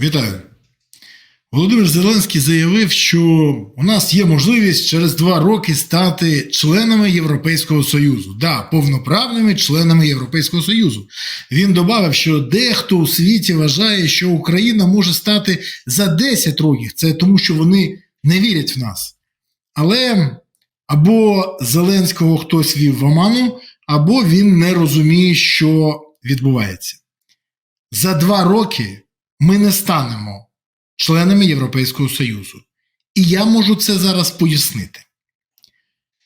Вітаю. Володимир Зеленський заявив, що у нас є можливість через два роки стати членами Європейського Союзу. Да, повноправними членами Європейського Союзу. Він додав, що дехто у світі вважає, що Україна може стати за 10 років. Це тому, що вони не вірять в нас. Але або Зеленського хтось вів в оману, або він не розуміє, що відбувається. За два роки ми не станемо членами Європейського Союзу. І я можу це зараз пояснити.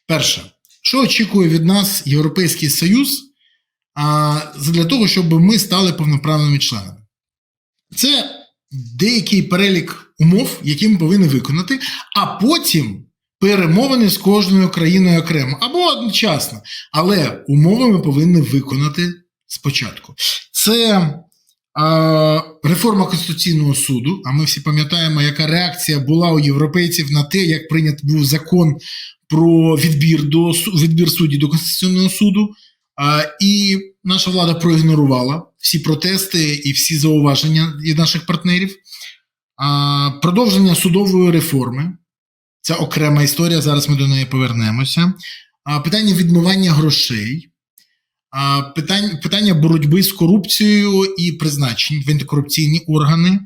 Перше, що очікує від нас Європейський Союз а, для того, щоб ми стали повноправними членами? Це деякий перелік умов, які ми повинні виконати, а потім перемовини з кожною країною окремо або одночасно. Але умови ми повинні виконати спочатку. Це реформа Конституційного суду. А ми всі пам'ятаємо, яка реакція була у європейців на те, як прийнят був закон про відбір до відбір судді до Конституційного суду. І наша влада проігнорувала всі протести і всі зауваження від наших партнерів. Продовження судової реформи. Це окрема історія. Зараз ми до неї повернемося. Питання відмивання грошей. Питання, питання боротьби з корупцією і призначень в антикорупційні органи,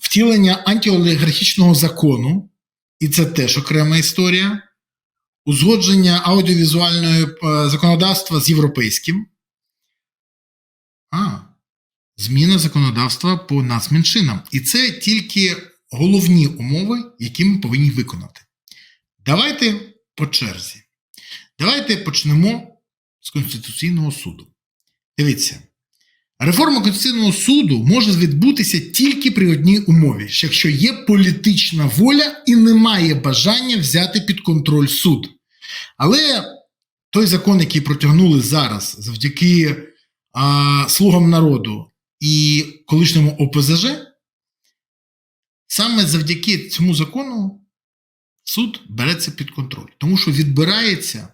втілення антиолігархічного закону, і це теж окрема історія, узгодження аудіовізуальної е, законодавства з європейським. А, зміна законодавства по нацменшинам. І це тільки головні умови, які ми повинні виконати. Давайте по черзі. Давайте почнемо з Конституційного суду. Дивіться, реформа Конституційного суду може відбутися тільки при одній умові, якщо є політична воля і немає бажання взяти під контроль суд. Але той закон, який протягнули зараз завдяки а, слугам народу і колишньому ОПЗЖ, саме завдяки цьому закону суд береться під контроль, тому що відбирається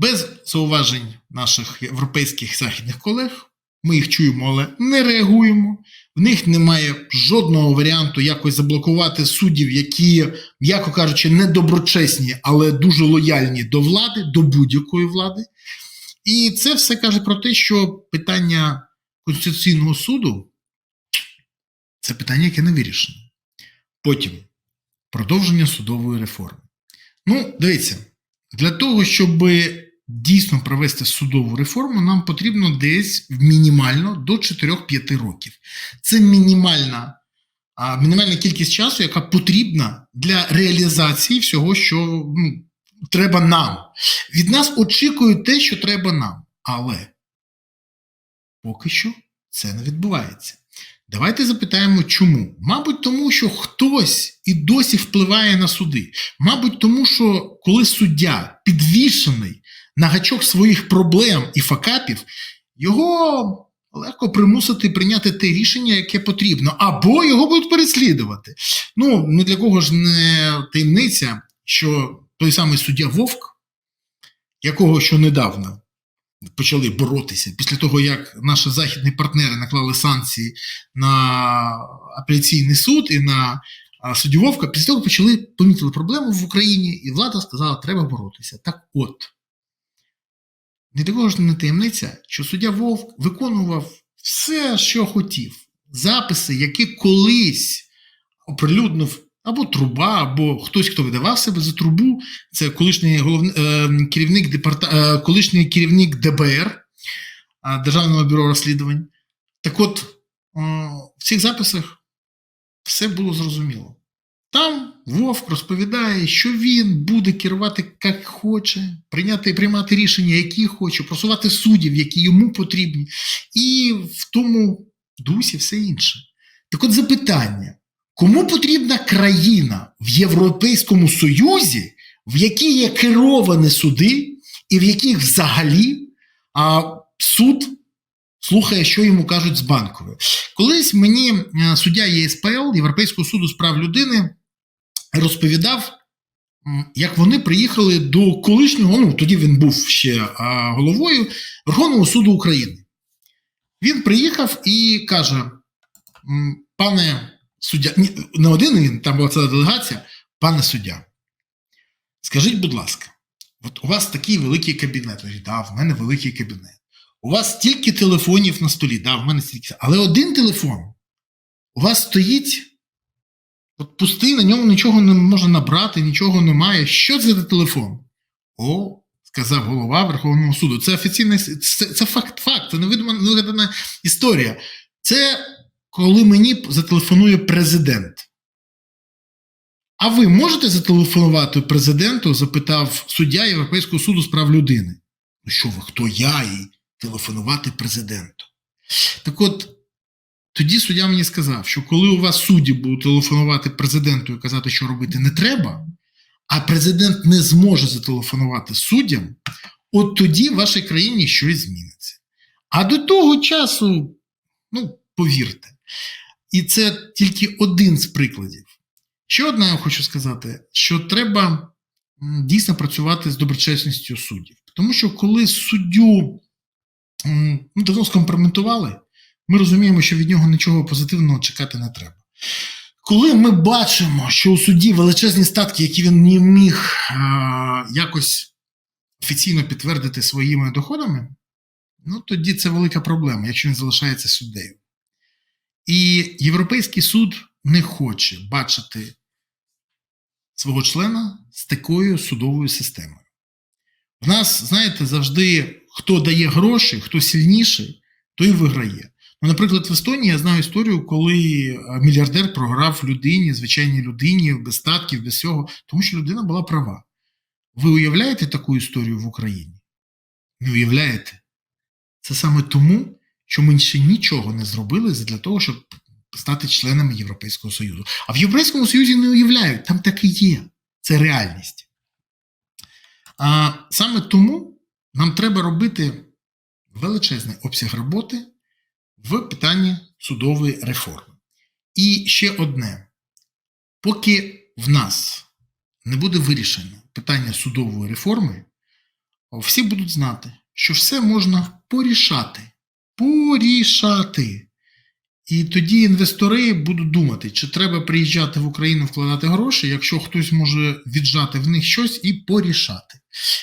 без зауважень наших європейських західних колег. Ми їх чуємо, але не реагуємо. В них немає жодного варіанту якось заблокувати суддів, які, м'яко кажучи, недоброчесні, але дуже лояльні до влади, до будь-якої влади. І це все каже про те, що питання Конституційного суду це питання, яке не вирішено. Потім продовження судової реформи. Ну, дивіться, для того, щоб дійсно провести судову реформу, нам потрібно десь мінімально до 4-5 років. Це мінімальна, мінімальна кількість часу, яка потрібна для реалізації всього, що ну, треба нам. Від нас очікують те, що треба нам. Але поки що це не відбувається. Давайте запитаємо, чому. Мабуть, тому що хтось і досі впливає на суди. Мабуть, тому що коли суддя підвішений на гачок своїх проблем і факапів, його легко примусити прийняти те рішення, яке потрібно, або його будуть переслідувати. Ну, ні для кого ж не таємниця, що той самий суддя Вовк, якого що недавно почали боротися після того, як наші західні партнери наклали санкції на апеляційний суд і на а, суддю Вовка, після того почали помітили проблему в Україні, і влада сказала, треба боротися. Так от, не для ж не таємниця, що суддя Вовк виконував все, що хотів. Записи, які колись оприлюднив або труба, або хтось, хто видавав себе за трубу, це колишній головний е, керівник департа, е, колишній керівник ДБР е, Державного бюро розслідувань. Так от, е, в цих записах все було зрозуміло. Там Вовк розповідає, що він буде керувати як хоче, прийняти і приймати рішення, які хоче, просувати суддів, які йому потрібні, і в тому дусі все інше. Так от запитання: кому потрібна країна в Європейському Союзі, в якій є керовані суди, і в яких взагалі а, суд слухає, що йому кажуть з банкової? Колись мені е, суддя ЄСПЛ Європейського суду з прав людини розповідав, як вони приїхали до колишнього, ну тоді він був ще головою Верховного суду України. Він приїхав і каже: пане суддя, ні, не один він, там була ціла делегація, пане суддя, скажіть, будь ласка, от у вас такий великий кабінет. Кажу, да, в мене великий кабінет. У вас стільки телефонів на столі, да, в мене стільки. Але один телефон у вас стоїть от пустий, на ньому нічого не можна набрати, нічого немає. Що це за телефон? О, сказав голова Верховного суду. Це офіційний це, це факт, факт, це невидана історія. Це коли мені зателефонує президент. А ви можете зателефонувати президенту? запитав суддя Європейського суду з прав людини. Ну що ви, хто я і телефонувати президенту? Так от, тоді суддя мені сказав, що коли у вас судді будуть телефонувати президенту і казати, що робити не треба, а президент не зможе зателефонувати суддям, от тоді в вашій країні щось зміниться. А до того часу, ну, повірте, і це тільки один з прикладів. Ще одне я хочу сказати, що треба дійсно працювати з доброчесністю суддів. Тому що коли суддю ну, давно скомпрометували, ми розуміємо, що від нього нічого позитивного чекати не треба. Коли ми бачимо, що у судді величезні статки, які він не міг е, якось офіційно підтвердити своїми доходами, ну тоді це велика проблема, якщо він залишається суддею. І Європейський суд не хоче бачити свого члена з такою судовою системою. В нас, знаєте, завжди хто дає гроші, хто сильніший, той виграє. Ну, наприклад, в Естонії я знаю історію, коли е, мільярдер програв людині, звичайній людині, без статків, без всього, тому що людина була права. Ви уявляєте таку історію в Україні? Не уявляєте? Це саме тому, що ми ще нічого не зробили для того, щоб стати членами Європейського Союзу. А в Європейському Союзі не уявляють, там так і є. Це реальність. А саме тому нам треба робити величезний обсяг роботи в питанні судової реформи. І ще одне: поки в нас не буде вирішено питання судової реформи, всі будуть знати, що все можна порішати. Порішати. І тоді інвестори будуть думати, чи треба приїжджати в Україну вкладати гроші, якщо хтось може віджати в них щось і порішати.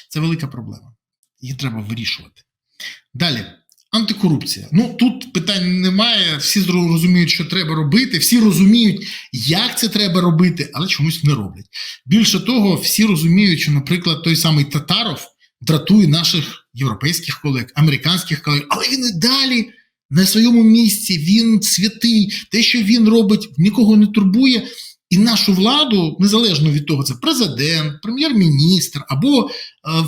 Це велика проблема. Її треба вирішувати. Далі. Антикорупція. Ну тут питань немає. Всі розуміють, що треба робити, всі розуміють, як це треба робити, але чомусь не роблять. Більше того, всі розуміють, що, наприклад, той самий Татаров дратує наших європейських колег, американських колег, але він і далі на своєму місці, він святий, те, що він робить, нікого не турбує. І нашу владу, незалежно від того, це президент, прем'єр-міністр або е,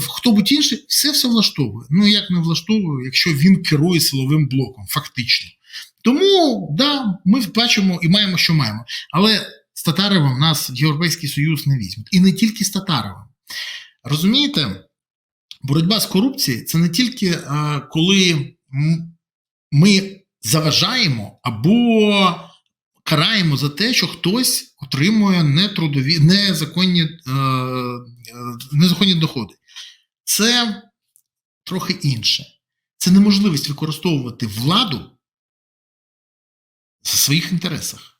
хто-будь інший, все все влаштовує. Ну як не влаштовує, якщо він керує силовим блоком, фактично. Тому да, ми бачимо і маємо, що маємо. Але з Татаровим нас Європейський Союз не візьме. І не тільки з Татаровим. Розумієте, боротьба з корупцією це не тільки е, коли ми заважаємо або караємо за те, що хтось отримує нетрудові, незаконні, е, незаконні доходи. Це трохи інше. Це неможливість використовувати владу в своїх інтересах.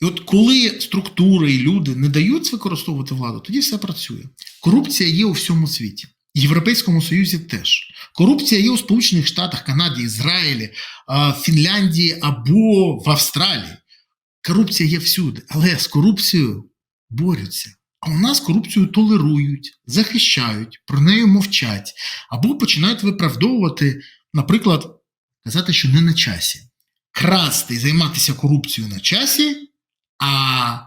І от коли структури і люди не дають використовувати владу, тоді все працює. Корупція є у всьому світі. В Європейському Союзі теж. Корупція є у Сполучених Штатах, Канаді, Ізраїлі, Фінляндії або в Австралії. Корупція є всюди, але з корупцією борються. А у нас корупцію толерують, захищають, про неї мовчать, або починають виправдовувати, наприклад, казати, що не на часі. Красти і займатися корупцією на часі, а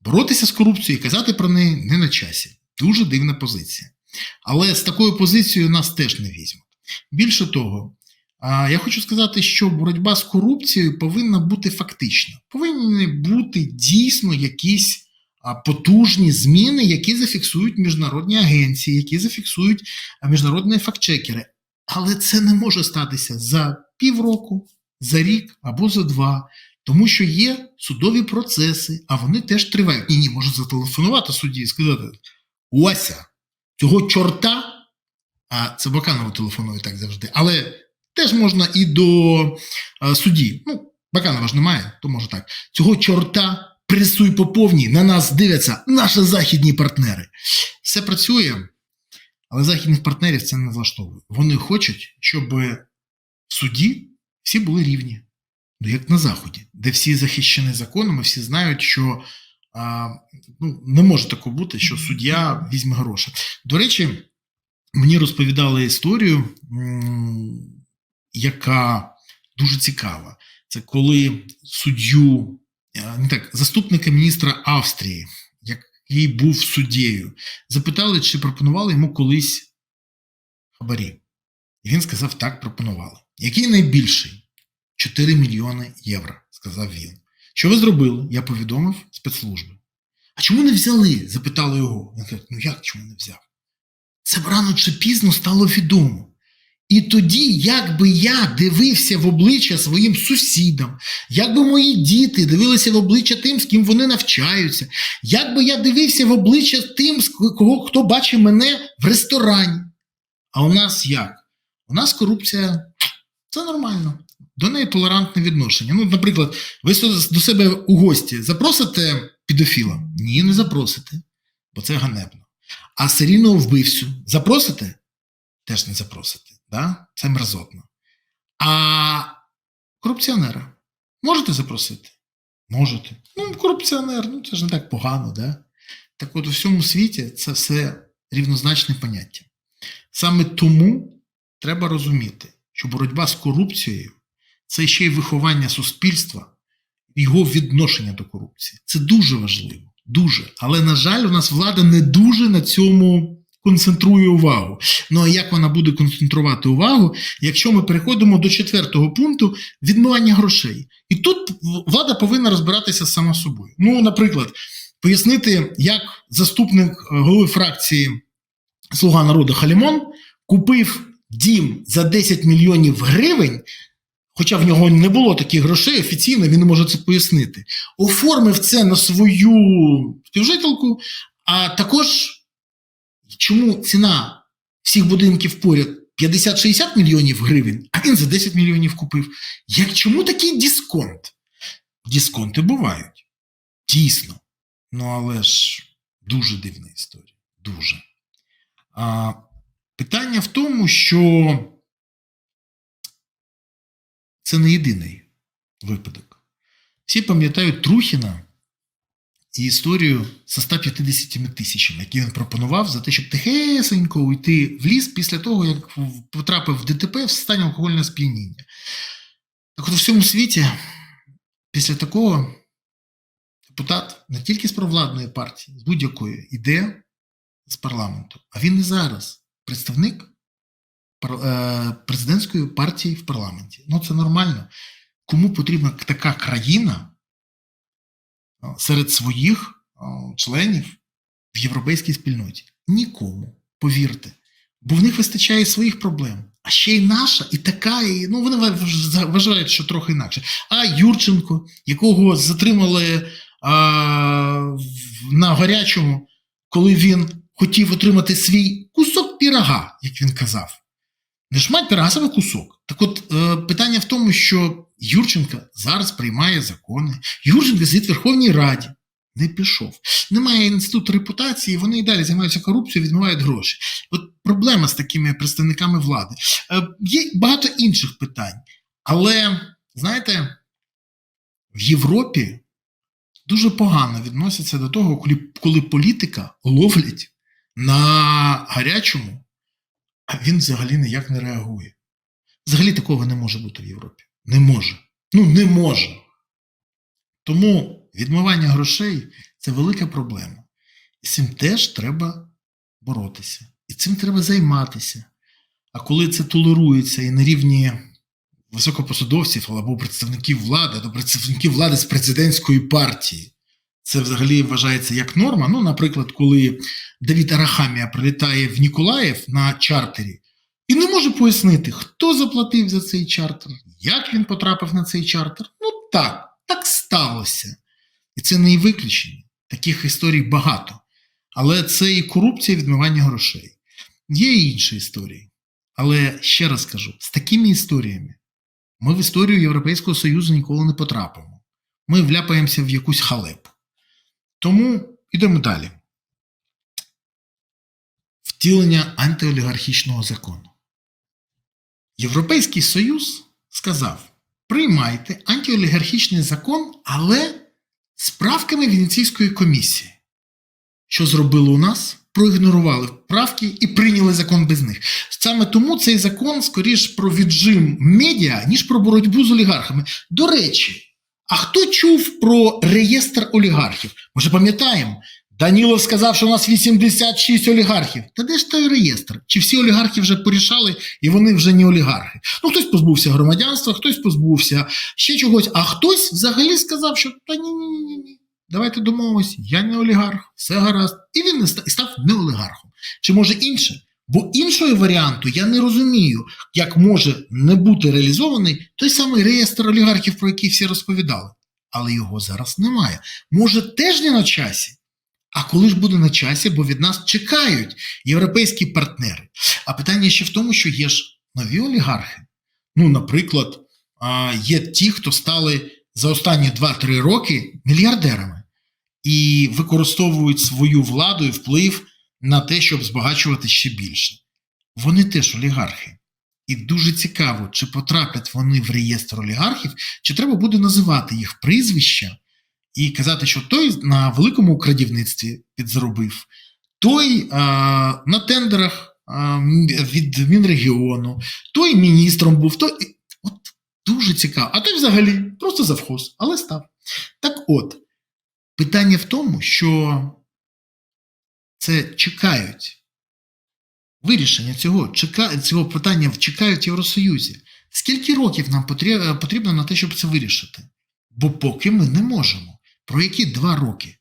боротися з корупцією і казати про неї не на часі. Дуже дивна позиція. Але з такою позицією нас теж не візьмуть. Більше того, я хочу сказати, що боротьба з корупцією повинна бути фактична. Повинні бути дійсно якісь потужні зміни, які зафіксують міжнародні агенції, які зафіксують міжнародні фактчекери. Але це не може статися за півроку, за рік або за два. Тому що є судові процеси, а вони теж тривають. І ні, може зателефонувати судді і сказати: Уася, цього чорта, а це Баканову телефонує так завжди, але теж можна і до судді. Ну, Баканова ж немає, то може так. Цього чорта пресуй по повній, на нас дивляться наші західні партнери. Все працює, але західних партнерів це не влаштовує. Вони хочуть, щоб в суді всі були рівні. Ну, як на Заході, де всі захищені законами, всі знають, що а, ну, не може такого бути, що суддя візьме гроші. До речі, мені розповідали історію, яка дуже цікава. Це коли суддю, не так, заступника міністра Австрії, який був суддєю, запитали, чи пропонували йому колись хабарі. І він сказав, так, пропонували. Який найбільший? 4 мільйони євро, сказав він. Що ви зробили? Я повідомив спецслужби. А чому не взяли? запитали його. Він каже, ну як чому не взяв? Це рано чи пізно стало відомо. І тоді, як би я дивився в обличчя своїм сусідам, як би мої діти дивилися в обличчя тим, з ким вони навчаються, як би я дивився в обличчя тим, кого хто бачить мене в ресторані. А у нас як? У нас корупція це нормально. До неї толерантне відношення. Ну, наприклад, ви до себе у гості запросите підофіла? Ні, не запросите, бо це ганебно. А серійного вбивцю запросите? Теж не запросите. Да? Це мерзотно. А корупціонера можете запросити? Можете. Ну, корупціонер, ну це ж не так погано, да? Так от у всьому світі це все рівнозначне поняття. Саме тому треба розуміти, що боротьба з корупцією це ще й виховання суспільства, його відношення до корупції. Це дуже важливо. Дуже. Але, на жаль, у нас влада не дуже на цьому концентрує увагу. Ну а як вона буде концентрувати увагу, якщо ми переходимо до четвертого пункту відмивання грошей? І тут влада повинна розбиратися сама собою. Ну, наприклад, пояснити, як заступник е, голови фракції Слуга народу Халімон купив дім за 10 мільйонів гривень. Хоча в нього не було таких грошей, офіційно він не може це пояснити. Оформив це на свою співжительку, а також чому ціна всіх будинків поряд 50-60 мільйонів гривень, а він за 10 мільйонів купив. Як чому такий дисконт? Дисконти бувають. Дійсно. Ну, але ж дуже дивна історія. Дуже. А, Питання в тому, що це не єдиний випадок. Всі пам'ятають Трухіна і історію з 150 тисячами, які він пропонував за те, щоб тихесенько уйти в ліс після того, як потрапив в ДТП в стані алкогольного сп'яніння. Так от у всьому світі, після такого, депутат не тільки з провладної партії, з будь-якої йде з парламенту, а він не зараз представник президентської партії в парламенті. Ну, це нормально. Кому потрібна така країна серед своїх членів в європейській спільноті? Нікому, повірте. Бо в них вистачає своїх проблем. А ще й наша, і така, і, ну вони вважають, що трохи інакше. А Юрченко, якого затримали а, на гарячому, коли він хотів отримати свій кусок пірога, як він казав. Не шмать пирога, а саме кусок. Так от е, питання в тому, що Юрченко зараз приймає закони. Юрченко сидить в Верховній Раді. Не пішов. Немає інституту репутації, вони і далі займаються корупцією, відмивають гроші. От проблема з такими представниками влади. Е, є багато інших питань. Але, знаєте, в Європі дуже погано відносяться до того, коли, коли політика ловлять на гарячому а він взагалі ніяк не реагує. Взагалі такого не може бути в Європі. Не може. Ну, не може. Тому відмивання грошей це велика проблема. І з цим теж треба боротися. І цим треба займатися. А коли це толерується і на рівні високопосадовців або представників влади, до представників влади з президентської партії, це взагалі вважається як норма. Ну, наприклад, коли Давід Арахамія прилітає в Ніколаїв на чартері і не може пояснити, хто заплатив за цей чартер, як він потрапив на цей чартер. Ну так, так сталося. І це не і виключення. Таких історій багато. Але це і корупція відмивання грошей. Є і інші історії. Але ще раз кажу: з такими історіями ми в історію Європейського Союзу ніколи не потрапимо. Ми вляпаємося в якусь халепу. Тому йдемо далі. Втілення антиолігархічного закону. Європейський Союз сказав: приймайте антиолігархічний закон, але з правками Венеційської комісії. Що зробили у нас? Проігнорували правки і прийняли закон без них. Саме тому цей закон скоріш про віджим медіа, ніж про боротьбу з олігархами. До речі, а хто чув про реєстр олігархів? Ми ж пам'ятаємо, Данілов сказав, що у нас 86 олігархів. Та де ж той реєстр? Чи всі олігархи вже порішали і вони вже не олігархи? Ну, хтось позбувся громадянства, хтось позбувся ще чогось, а хтось взагалі сказав, що та ні, ні, ні, ні. Давайте домовимось, я не олігарх, все гаразд. І він не ста- і став не олігархом. Чи може інше? Бо іншого варіанту я не розумію, як може не бути реалізований той самий реєстр олігархів, про який всі розповідали. Але його зараз немає. Може, теж не на часі. А коли ж буде на часі, бо від нас чекають європейські партнери. А питання ще в тому, що є ж нові олігархи. Ну, наприклад, є ті, хто стали за останні 2-3 роки мільярдерами і використовують свою владу і вплив на те, щоб збагачувати ще більше. Вони теж олігархи. І дуже цікаво, чи потраплять вони в реєстр олігархів, чи треба буде називати їх прізвища і казати, що той на великому крадівництві підзаробив, той а, на тендерах а, від Мінрегіону, той міністром був, той. От дуже цікаво. А той взагалі просто завхоз, але став. Так от, питання в тому, що це чекають. Вирішення цього, цього питання чекають в Євросоюзі. Скільки років нам потрібно на те, щоб це вирішити? Бо поки ми не можемо. Про які два роки?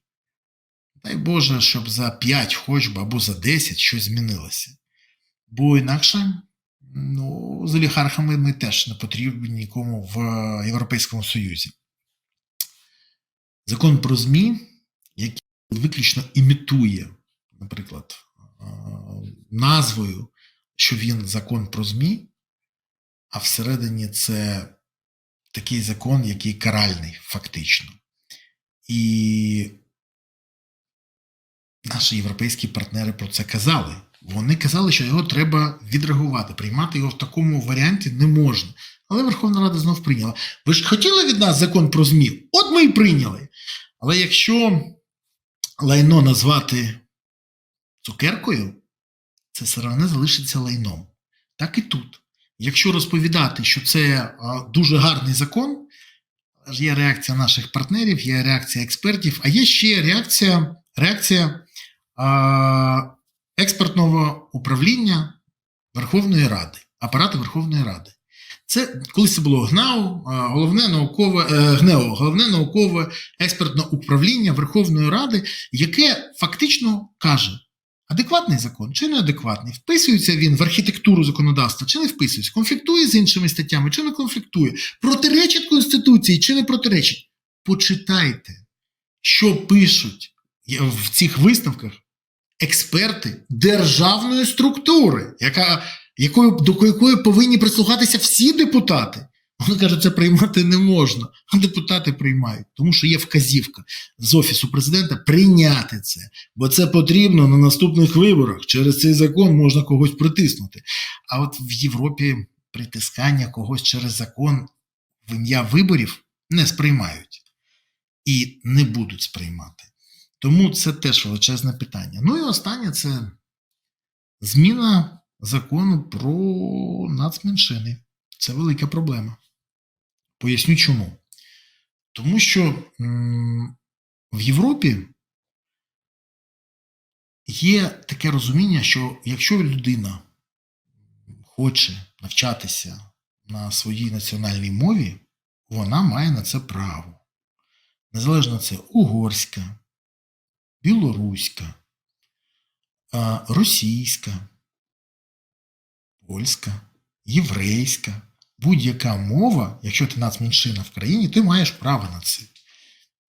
Дай Боже, щоб за 5 хоч би або за 10 щось змінилося. Бо інакше ну, з олігархами ми теж не потрібні нікому в Європейському Союзі. Закон про ЗМІ, який виключно імітує, наприклад, назвою, що він закон про ЗМІ, а всередині це такий закон, який каральний, фактично. І наші європейські партнери про це казали. Вони казали, що його треба відреагувати, приймати його в такому варіанті не можна. Але Верховна Рада знов прийняла. Ви ж хотіли від нас закон про ЗМІ? От ми і прийняли. Але якщо лайно назвати цукеркою, це все одно залишиться лайном. Так і тут. Якщо розповідати, що це дуже гарний закон, є реакція наших партнерів, є реакція експертів, а є ще реакція, реакція експертного управління Верховної Ради, апарату Верховної Ради. Це колись це було ГНАУ, головне наукове е, ГНЕО, головне наукове експертне управління Верховної Ради, яке фактично каже. Адекватний закон чи неадекватний? Вписується він в архітектуру законодавства чи не вписується? Конфліктує з іншими статтями чи не конфліктує? Протиречить Конституції чи не протиречить? Почитайте, що пишуть в цих висновках експерти державної структури, яка, якою, до якої повинні прислухатися всі депутати. Вони кажуть, це приймати не можна, а депутати приймають, тому що є вказівка з офісу президента прийняти це, бо це потрібно на наступних виборах. Через цей закон можна когось притиснути. А от в Європі притискання когось через закон в ім'я виборів не сприймають і не будуть сприймати. Тому це теж величезне питання. Ну і останнє це зміна закону про нацменшини. Це велика проблема. Поясню чому. Тому що в Європі є таке розуміння, що якщо людина хоче навчатися на своїй національній мові, вона має на це право. Незалежно це угорська, білоруська, російська, польська, єврейська, будь-яка мова, якщо ти нацменшина в країні, ти маєш право на це.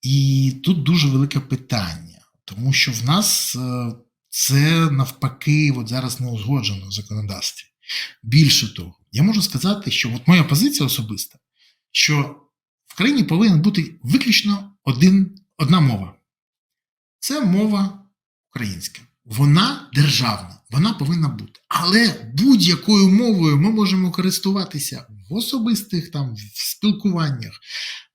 І тут дуже велике питання, тому що в нас е, це навпаки от зараз не узгоджено в законодавстві. Більше того, я можу сказати, що от моя позиція особиста, що в країні повинна бути виключно один, одна мова. Це мова українська. Вона державна, вона повинна бути. Але будь-якою мовою ми можемо користуватися в особистих там в спілкуваннях,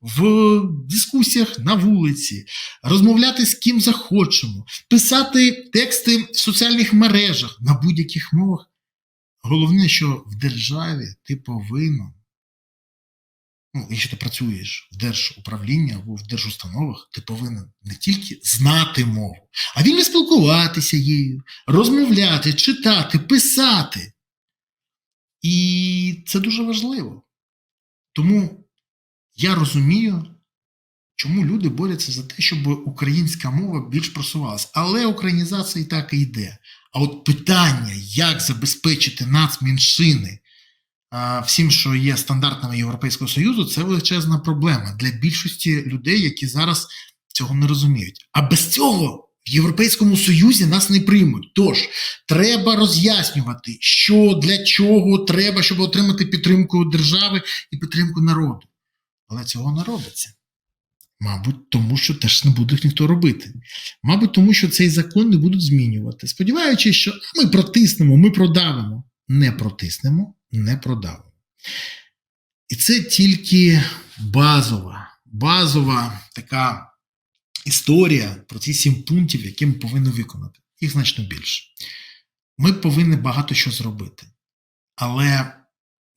в дискусіях на вулиці, розмовляти з ким захочемо, писати тексти в соціальних мережах на будь-яких мовах. Головне, що в державі ти повинен, ну, якщо ти працюєш в держуправлінні або в держустановах, ти повинен не тільки знати мову, а вільно спілкуватися її, розмовляти, читати, писати. І це дуже важливо. Тому я розумію, чому люди борються за те, щоб українська мова більш просувалася. Але українізація і так і йде. А от питання, як забезпечити нацменшини всім, що є стандартами Європейського Союзу, це величезна проблема для більшості людей, які зараз цього не розуміють. А без цього в Європейському Союзі нас не приймуть. Тож треба роз'яснювати, що для чого треба, щоб отримати підтримку держави і підтримку народу. Але цього не робиться. Мабуть, тому що теж не буде ніхто робити. Мабуть, тому що цей закон не будуть змінювати. Сподіваючись, що ми протиснемо, ми продавимо. Не протиснемо, не продавимо. І це тільки базова, базова така історія про ці сім пунктів, які ми повинні виконати. Їх значно більше. Ми повинні багато що зробити. Але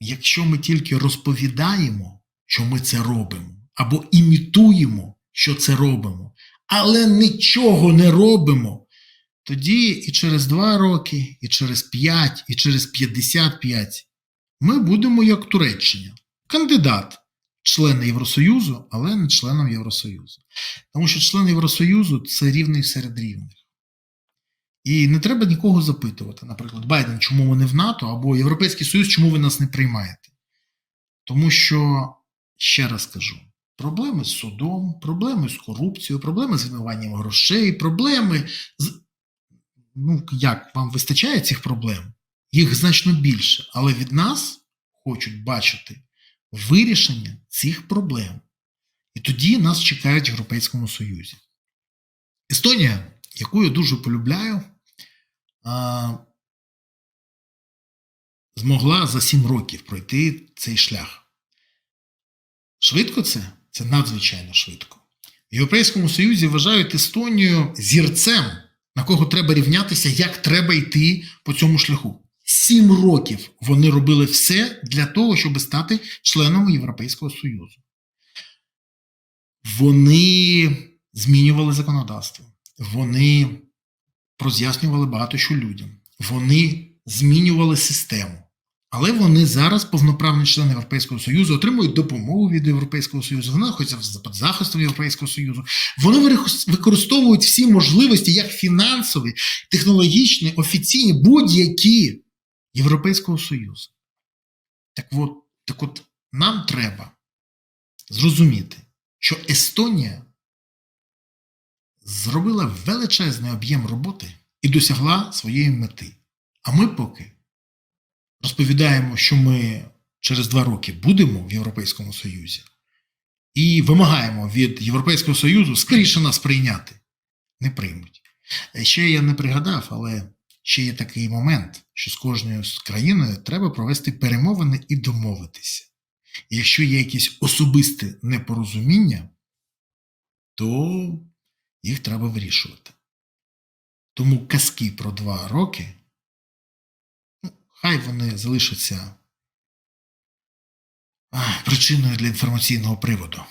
якщо ми тільки розповідаємо, що ми це робимо, або імітуємо, що це робимо, але нічого не робимо, тоді і через 2 роки, і через 5, і через 55 ми будемо як Туреччина. Кандидат, члени Євросоюзу, але не членом Євросоюзу. Тому що член Євросоюзу це рівний серед рівних. І не треба нікого запитувати, наприклад, Байден, чому ви не в НАТО, або Європейський Союз, чому ви нас не приймаєте. Тому що, ще раз кажу, проблеми з судом, проблеми з корупцією, проблеми з відмиванням грошей, проблеми з. Ну, як вам вистачає цих проблем? Їх значно більше, але від нас хочуть бачити вирішення цих проблем. І тоді нас чекають в Європейському Союзі. Естонія, яку я дуже полюбляю, змогла за 7 років пройти цей шлях. Швидко це? Це надзвичайно швидко. В Європейському Союзі вважають Естонію зірцем, на кого треба рівнятися, як треба йти по цьому шляху. Сім років вони робили все для того, щоб стати членом Європейського Союзу. Вони змінювали законодавство, вони роз'яснювали багато що людям, вони змінювали систему. Але вони зараз повноправні члени Європейського Союзу, отримують допомогу від Європейського Союзу, вони знаходяться під захистом Європейського Союзу. Вони використовують всі можливості, як фінансові, технологічні, офіційні, будь-які Європейського Союзу. Так от, так от нам треба зрозуміти, що Естонія зробила величезний об'єм роботи і досягла своєї мети. А ми поки розповідаємо, що ми через два роки будемо в Європейському Союзі, і вимагаємо від Європейського Союзу скоріше нас прийняти. Не приймуть. Ще я не пригадав, але ще є такий момент, що з кожною країною треба провести перемовини і домовитися. І якщо є якісь особисте непорозуміння, то їх треба вирішувати. Тому казки про два роки, ну, хай вони залишаться причиною для інформаційного приводу.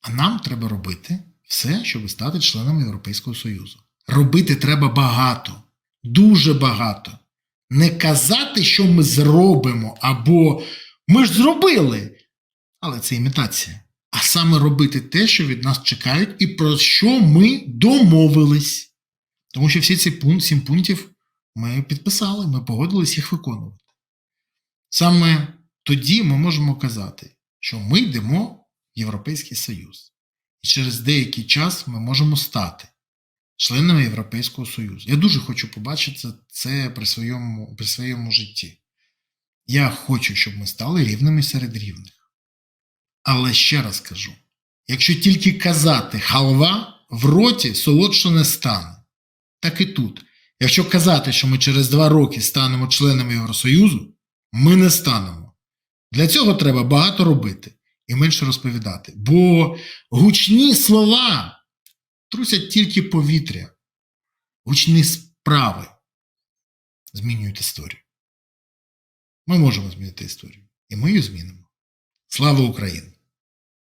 А нам треба робити все, щоб стати членом Європейського Союзу. Робити треба багато, дуже багато. Не казати, що ми зробимо, або ми ж зробили. Але це імітація. А саме робити те, що від нас чекають, і про що ми домовились. Тому що всі ці пункт, сім пунктів ми підписали, ми погодились їх виконувати. Саме тоді ми можемо казати, що ми йдемо в Європейський Союз. І через деякий час ми можемо стати членами Європейського Союзу. Я дуже хочу побачити це при своєму, при своєму житті. Я хочу, щоб ми стали рівними серед рівних. Але ще раз кажу: якщо тільки казати халва, в роті солодше не стане. Так і тут. Якщо казати, що ми через два роки станемо членами Євросоюзу, ми не станемо. Для цього треба багато робити і менше розповідати. Бо гучні слова трусять тільки повітря, гучні справи змінюють історію. Ми можемо змінити історію. І ми її змінимо. Слава Україні!